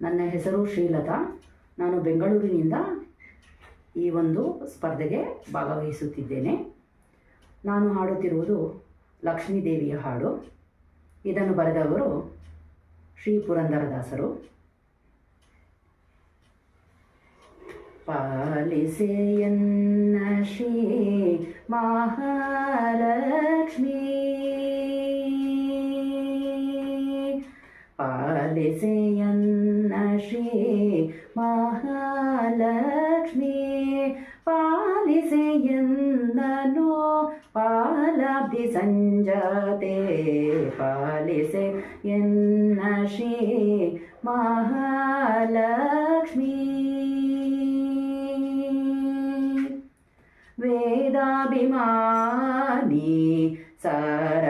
ನನ್ನ ಹೆಸರು ಶ್ರೀಲತಾ. ನಾನು ಬೆಂಗಳೂರಿನಿಂದ ಈ ಒಂದು ಸ್ಪರ್ಧೆಗೆ ಭಾಗವಹಿಸುತ್ತಿದ್ದೇನೆ. ನಾನು ಹಾಡುತ್ತಿರುವುದು ಲಕ್ಷ್ಮೀದೇವಿಯ ಹಾಡು. ಇದನ್ನು ಬರೆದವರು ಶ್ರೀ ಪುರಂದರದಾಸರು. ಪಾಲಿಸೆಯನ್ನ ಶ್ರೀ ಮಹಾಲಕ್ಷ್ಮೀ यन्नशी महालक्ष्मी पालिसेयन्ननो यन्नो पालाभिसञ्जाते पालिसे यन्नशि महालक्ष्मी। वेदाभिमानी सर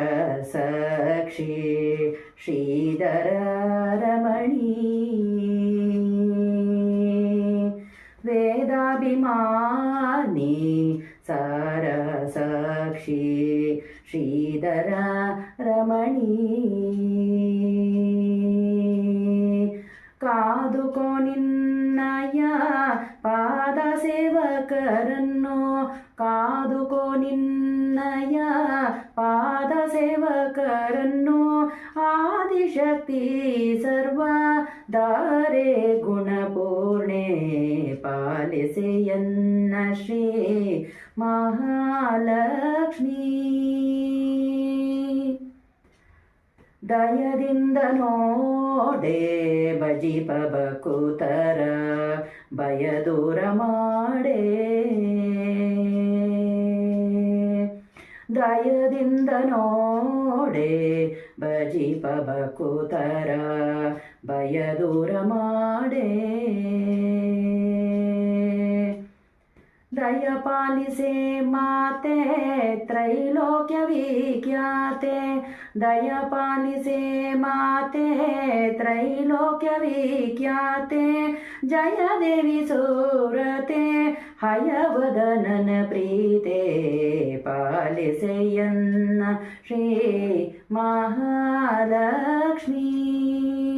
ವೇದಾಭಿಮಾನಿ ಸರಸಕ್ಷಿ ಶ್ರೀಧರ ರಮಣಿ ವೇದಾಭಿಮಾನಿ ಸರಸಕ್ಷಿ ಶ್ರೀಧರ ರಮಣಿ ಕಾದುಕೋ ನಿನ್ನಯ ಪಾದ ಸೇವಕರನ್ನು ಕಾದುಕೋ ನಿನ್ನಯ ಪಾದ ಸೇವಕರನ್ನು ಆದಿಶಕ್ತಿ ಸರ್ವ ದಾರೆ ಗುಣಪೂರ್ಣೆ ಪಾಲಿಸೆಯನ್ನ ಶ್ರೀ ಮಹಾಲಕ್ಷ್ಮೀ. ದಯದಿಂದ ನೋಡೆ ಬಜಿಪ ಬಕುತರ ಭಯ ದೂರ ಮಾಡೆ. ದಯದಿಂದ ನೋಡೆ ಬಜಿಪ ಬಕುತರ ಭಯ ದೂರ ಮಾಡೆ दयापालिसे माते त्रैलोक्यविख्याते दयापालिसे माते, त्रैलोक्य विख्याते जय देवी सूरते, हयवदनन प्रीते। पालिसेयन्न श्री महालक्ष्मी।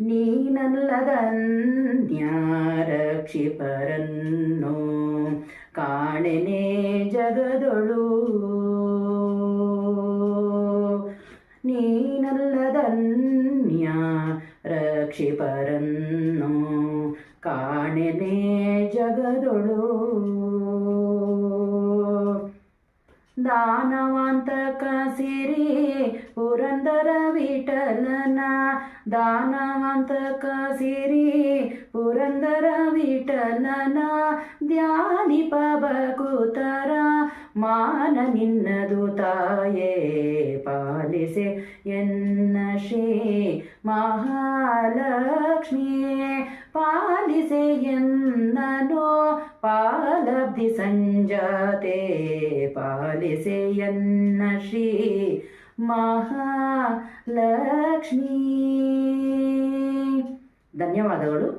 നീ നല്ലതന്യാരക്ഷിപരന്നു കാണിനെ ജഗതൊളു. നീ നല്ലതന്യ രക്ഷിപരന്നു കാണിനെ ജഗതൊളൂ. ದಾನವಂತಕ ಸಿರಿ ಪುರಂದರ ವಿಠಲನ. ದಾನವಂತಕ ಸಿರಿ ಪುರಂದರ ವಿಠಲನ. ಧ್ಯಾನಿ ಪಬಕುತರ, ಮಾನ ನಿನ್ನದು ತಾಯೇ ಪಾಲಿಸೆ ಎನ್ನ ಶ್ರೀ ಮಹಾಲಕ್ಷ್ಮಿಯೇ ಪಾಲಿಸೆ ಎನ್ನನೋ. ಪಾಲಬ್ಧಿ ಸಂಜಾತೆ ಪಾಲಿಸೆ ಎನ್ನ ಶ್ರೀ ಮಹಾಲಕ್ಷ್ಮೀ ಧನ್ಯವಾದಗಳು